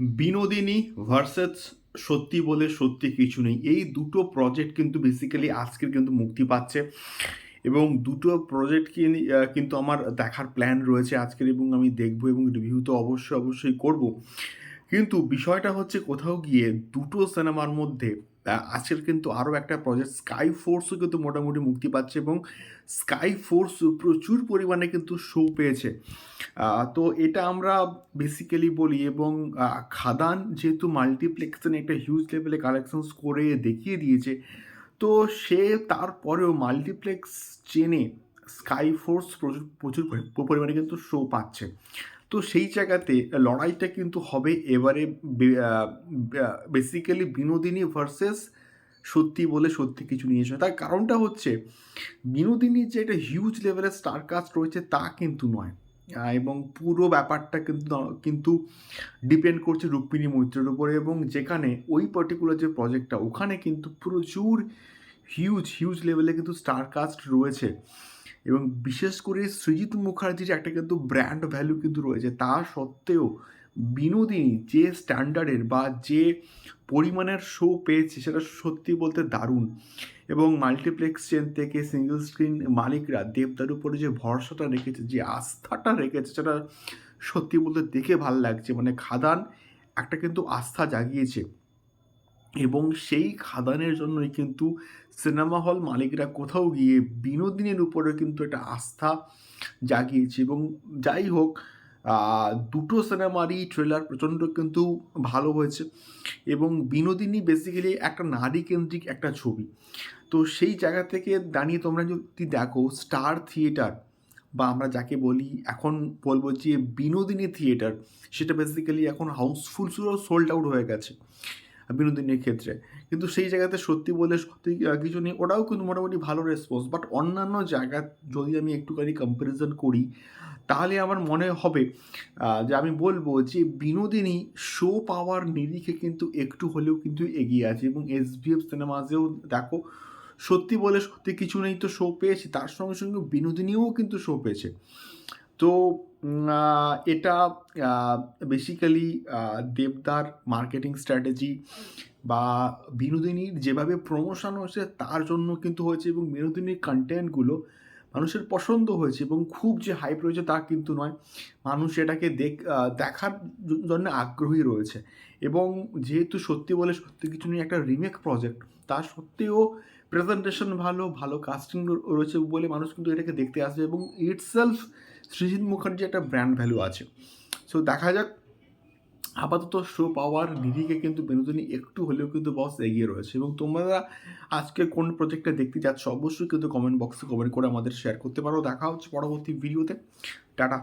Binodini versus সত্যি বলে সত্যি কিছু নেই। এই দুটো প্রজেক্ট কিন্তু বেসিক্যালি আজকের কিন্তু মুক্তি পাচ্ছে এবং দুটো প্রজেক্টকে নি- কিন্তু আমার দেখার প্ল্যান রয়েছে আজকের এবং আমি দেখব এবং রিভিউ তো অবশ্যই অবশ্যই করব। কিন্তু বিষয়টা হচ্ছে কোথাও গিয়ে দুটো সিনেমার মধ্যে আজকের কিন্তু আরও একটা প্রজেক্ট স্কাই ফোর্সও কিন্তু মোটামুটি মুক্তি পাচ্ছে এবং স্কাই ফোর্স প্রচুর পরিমাণে কিন্তু শো পেয়েছে। তো এটা আমরা বেসিক্যালি বলি এবং খাদান যেহেতু মাল্টিপ্লেক্সে একটা হিউজ লেভেলে কালেকশনস করে দেখিয়ে দিয়েছে, তো সে তারপরেও মাল্টিপ্লেক্স চেনে স্কাই ফোর্স প্রচুর প্রচুর পরিমাণে কিন্তু শো পাচ্ছে। তো সেই জায়গাতে লড়াইটা কিন্তু হবে এবারে বেসিক্যালি বিনোদিনী ভার্সেস সত্যি বলে সত্যি কিছু নিয়ে এসে। তার কারণটা হচ্ছে, বিনোদিনীর যে একটা হিউজ লেভেলের স্টার কাস্ট রয়েছে তা কিন্তু নয়। এবং পুরো ব্যাপারটা কিন্তু কিন্তু ডিপেন্ড করছে রুক্মিণী মৈত্রের উপরে এবং যেখানে ওই পার্টিকুলার যে প্রজেক্টটা ওখানে কিন্তু প্রচুর হিউজ হিউজ লেভেলে কিন্তু স্টার কাস্ট রয়েছে। এবং বিশেষ করে সৃজিত মুখার্জির একটা কিন্তু ব্র্যান্ড ভ্যালু কিন্তু রয়েছে। তা সত্ত্বেও বিনোদিনী যে স্ট্যান্ডার্ডের বা যে পরিমাণের শো পেয়েছে সেটা সত্যি বলতে দারুণ। এবং মাল্টিপ্লেক্স চেন থেকে সিঙ্গেল স্ক্রিন মালিকরা দেবদার উপরে যে ভরসাটা রেখেছে, যে আস্থাটা রেখেছে, সেটা সত্যি বলতে দেখে ভালো লাগছে। মানে খাদান একটা কিন্তু আস্থা জাগিয়েছে। এবং সেই খাদানের জন্যই কিন্তু সিনেমা হল মালিকরা কোথাও গিয়ে বিনোদিনীর উপরে কিন্তু একটা আস্থা জাগিয়েছে। এবং যাই হোক দুটো সিনেমারই ট্রেলার প্রচণ্ড কিন্তু ভালো হয়েছে এবং বিনোদিনী বেসিক্যালি একটা নারী কেন্দ্রিক একটা ছবি। তো সেই জায়গা থেকে দাঁড়িয়ে তোমরা যদি দেখো স্টার থিয়েটার বা আমরা যাকে বলি, এখন বলব যে বিনোদিনী থিয়েটার সেটা বেসিক্যালি এখন হাউসফুল সোল্ড আউট হয়ে গেছে। বিনোদিনীর ক্ষেত্রে। কিন্তু সেই জায়গাতে সত্যি বলে সত্যি কিছু নেই, ওটাও কিন্তু মোটামুটি ভালো রেসপন্স বাট অন্যান্য জায়গা যদি আমি একটুখানি কম্প্যারিজন করি, তাহলে আমার মনে হবে যে আমি বলব যে বিনোদিনী শো পাওয়ার নিরিখে কিন্তু একটু হলেও কিন্তু এগিয়ে আছে এবং এস বিএফ সিনেমাসেও দেখো, সত্যি বলে সত্যি কিছু নেই তো শো পেয়েছে, তার সঙ্গে সঙ্গে বিনোদিনীও কিন্তু শো পেয়েছে। তো এটা বেসিক্যালি দেবদার মার্কেটিং স্ট্র্যাটেজি বা বিনোদিনীর যেভাবে প্রমোশন হয়েছে তার জন্য কিন্তু হয়েছে এবং বিনোদিনীর কন্টেন্টগুলো মানুষের পছন্দ হয়েছে এবং খুব যে হাইপ রয়েছে তা কিন্তু নয়। মানুষ এটাকে দেখ দেখার জন্য আগ্রহী রয়েছে এবং যেহেতু সত্যি বলে সত্যি কিছু নিয়ে একটা রিমেক প্রজেক্ট তা সত্ত্বেও প্রেজেন্টেশন ভালো ভালো কাস্টিং রয়েছে বলে মানুষ কিন্তু এটাকে দেখতে আসবে এবং ইটসেলফ সৃজিত মুখার্জি একটা ব্র্যান্ড ভ্যালু আছে। সো দেখা যাক। আপাতত শো পাওয়ার নিরিখে কিন্তু বিনোদিনী একটু হলেও কিন্তু বস এগিয়ে রয়েছে এবং তোমরা আজকে কোন প্রজেক্টটা দেখতে যাচ্ছ অবশ্যই কিন্তু কমেন্ট বক্সে কমেন্ট করে আমাদের শেয়ার করতে পারো। দেখা হচ্ছে পরবর্তী ভিডিওতে টাটা।